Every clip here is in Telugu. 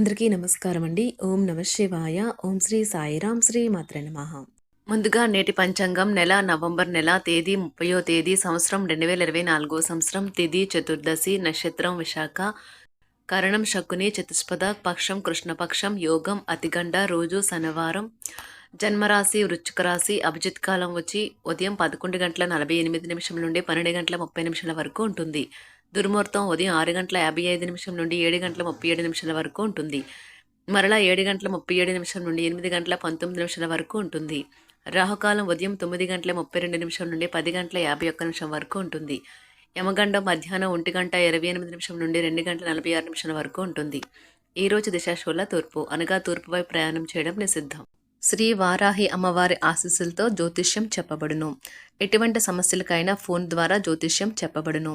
అందరికీ నమస్కారం అండి. ఓం నమ శివాయ. ఓం శ్రీ సాయిరాం శ్రీ మాత్ర నమః. ముందుగా నేటి పంచాంగం నెల నవంబర్ నెల తేదీ ముప్పయో తేదీ సంవత్సరం రెండు వేల ఇరవై నాలుగో సంవత్సరం తిథి చతుర్దశి నక్షత్రం విశాఖ. కరణం శకుని చతుష్పద పక్షం కృష్ణపక్షం యోగం అతిగండ రోజు శనివారం. జన్మరాశి వృచ్చిక రాశి అభిజిత్ కాలం వచ్చి ఉదయం పదకొండు గంటల నలభై ఎనిమిది నిమిషం నుండి పన్నెండు గంటల ముప్పై నిమిషాల వరకు ఉంటుంది. దుర్ముహూర్తం ఉదయం ఆరు గంటల యాభై ఐదు నిమిషం నుండి ఏడు గంటల ముప్పై ఏడు నిమిషాల వరకు ఉంటుంది. మరలా ఏడు గంటల ముప్పై ఏడు నిమిషం నుండి ఎనిమిది గంటల పంతొమ్మిది నిమిషాల వరకు ఉంటుంది. రాహుకాలం ఉదయం తొమ్మిది గంటల ముప్పై రెండు నిమిషం నుండి పది గంటల యాభై ఒక్క నిమిషం వరకు ఉంటుంది. యమగండం మధ్యాహ్నం ఒంటి గంట ఇరవై ఎనిమిది నిమిషం నుండి రెండు గంటల నలభై ఆరు నిమిషాల వరకు ఉంటుంది. ఈ రోజు దిశాశూల తూర్పు అనగా తూర్పు వైపు ప్రయాణం చేయడం నిషిద్ధం. శ్రీ వారాహి అమ్మవారి ఆశీస్సులతో జ్యోతిష్యం చెప్పబడును. ఎటువంటి సమస్యలకైనా ఫోన్ ద్వారా జ్యోతిష్యం చెప్పబడును.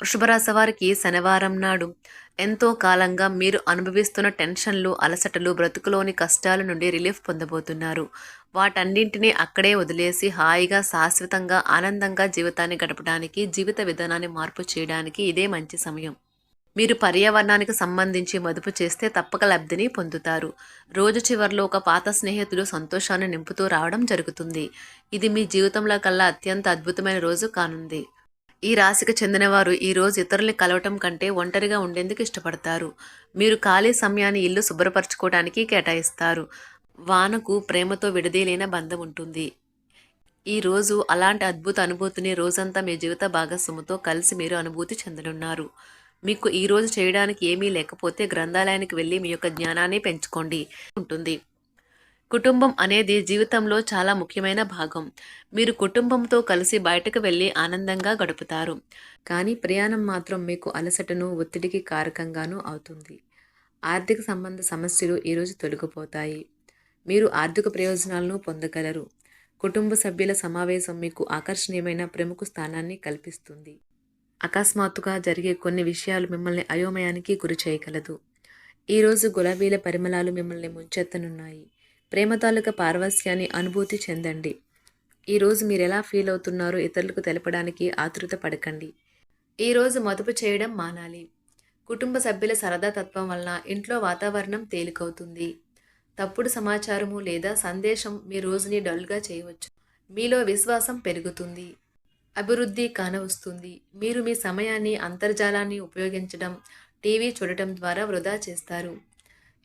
వృషభరాశి వారికి శనివారం నాడు ఎంతో కాలంగా మీరు అనుభవిస్తున్న టెన్షన్లు అలసటలు బ్రతుకులోని కష్టాల నుండి రిలీఫ్ పొందబోతున్నారు. వాటన్నింటినీ అక్కడే వదిలేసి హాయిగా శాశ్వతంగా ఆనందంగా జీవితాన్ని గడపడానికి జీవిత విధానాన్ని మార్పు చేయడానికి ఇదే మంచి సమయం. మీరు పర్యావరణానికి సంబంధించి మదుపు చేస్తే తప్పక లబ్ధిని పొందుతారు. రోజు చివరిలో ఒక పాత స్నేహితులు సంతోషాన్ని నింపుతూ రావడం జరుగుతుంది. ఇది మీ జీవితంలో కల్లా అత్యంత అద్భుతమైన రోజు కానుంది. ఈ రాశికి చెందినవారు ఈరోజు ఇతరుల్ని కలవటం కంటే ఒంటరిగా ఉండేందుకు ఇష్టపడతారు. మీరు ఖాళీ సమయాన్ని ఇల్లు శుభ్రపరచుకోవడానికి కేటాయిస్తారు. వానకు ప్రేమతో విడదీలైన బంధం ఉంటుంది. ఈ రోజు అలాంటి అద్భుత అనుభూతిని రోజంతా మీ జీవిత భాగస్వామితో కలిసి మీరు అనుభూతి చెందనున్నారు. మీకు ఈరోజు చేయడానికి ఏమీ లేకపోతే గ్రంథాలయానికి వెళ్ళి మీ యొక్క జ్ఞానాన్ని పెంచుకోండి. ఉంటుంది. కుటుంబం అనేది జీవితంలో చాలా ముఖ్యమైన భాగం. మీరు కుటుంబంతో కలిసి బయటకు వెళ్ళి ఆనందంగా గడుపుతారు. కానీ ప్రయాణం మాత్రం మీకు అలసటను ఒత్తిడికి కారకంగానూ అవుతుంది. ఆర్థిక సంబంధ సమస్యలు ఈరోజు తొలగిపోతాయి. మీరు ఆర్థిక ప్రయోజనాలను పొందగలరు. కుటుంబ సభ్యుల సమావేశం మీకు ఆకర్షణీయమైన ప్రముఖ స్థానాన్ని కల్పిస్తుంది. అకస్మాత్తుగా జరిగే కొన్ని విషయాలు మిమ్మల్ని అయోమయానికి గురి చేయగలదు. ఈరోజు గులాబీల పరిమళాలు మిమ్మల్ని ముంచెత్తనున్నాయి. ప్రేమ తాలూక పార్వస్యాన్ని అనుభూతి చెందండి. ఈరోజు మీరు ఎలా ఫీల్ అవుతున్నారో ఇతరులకు తెలపడానికి ఆతృత పడకండి. ఈరోజు మదుపు చేయడం మానాలి. కుటుంబ సభ్యుల సరదా తత్వం వలన ఇంట్లో వాతావరణం తేలికవుతుంది. తప్పుడు సమాచారము లేదా సందేశం మీ రోజుని డల్గా చేయవచ్చు. మీలో విశ్వాసం పెరుగుతుంది. అభివృద్ధి కానవస్తుంది. మీరు మీ సమయాన్ని అంతర్జాలాన్ని ఉపయోగించడం టీవీ చూడటం ద్వారా వృధా చేస్తారు.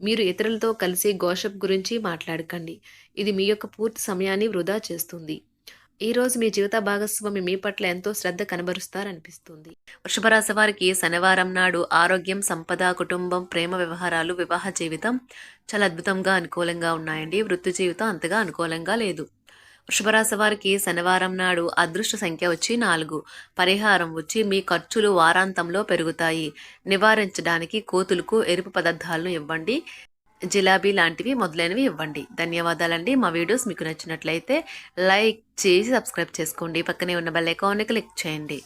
మీరు ఇతరులతో కలిసి గోషప్ గురించి మాట్లాడకండి. ఇది మీ యొక్క పూర్తి సమయాన్ని వృధా చేస్తుంది. ఈరోజు మీ జీవిత భాగస్వామి మీ పట్ల ఎంతో శ్రద్ధ కనబరుస్తారనిపిస్తుంది. వృషభరాశి వారికి శనివారం నాడు ఆరోగ్యం సంపద కుటుంబం ప్రేమ వ్యవహారాలు వివాహ జీవితం చాలా అద్భుతంగా అనుకూలంగా ఉన్నాయండి. వృత్తి జీవితం అంతగా అనుకూలంగా లేదు. వృషభరాశి వారికి శనివారం నాడు అదృష్ట సంఖ్య వచ్చి నాలుగు. పరిహారం వచ్చి మీ ఖర్చులు వారాంతంలో పెరుగుతాయి. నివారించడానికి కోతులకు ఎరుపు పదార్థాలను ఇవ్వండి. జిలాబీ లాంటివి మొదలైనవి ఇవ్వండి. ధన్యవాదాలండి. మా వీడియోస్ మీకు నచ్చినట్లయితే లైక్ చేసి సబ్స్క్రైబ్ చేసుకోండి. పక్కనే ఉన్న బెల్ ఐకాన్ని క్లిక్ చేయండి.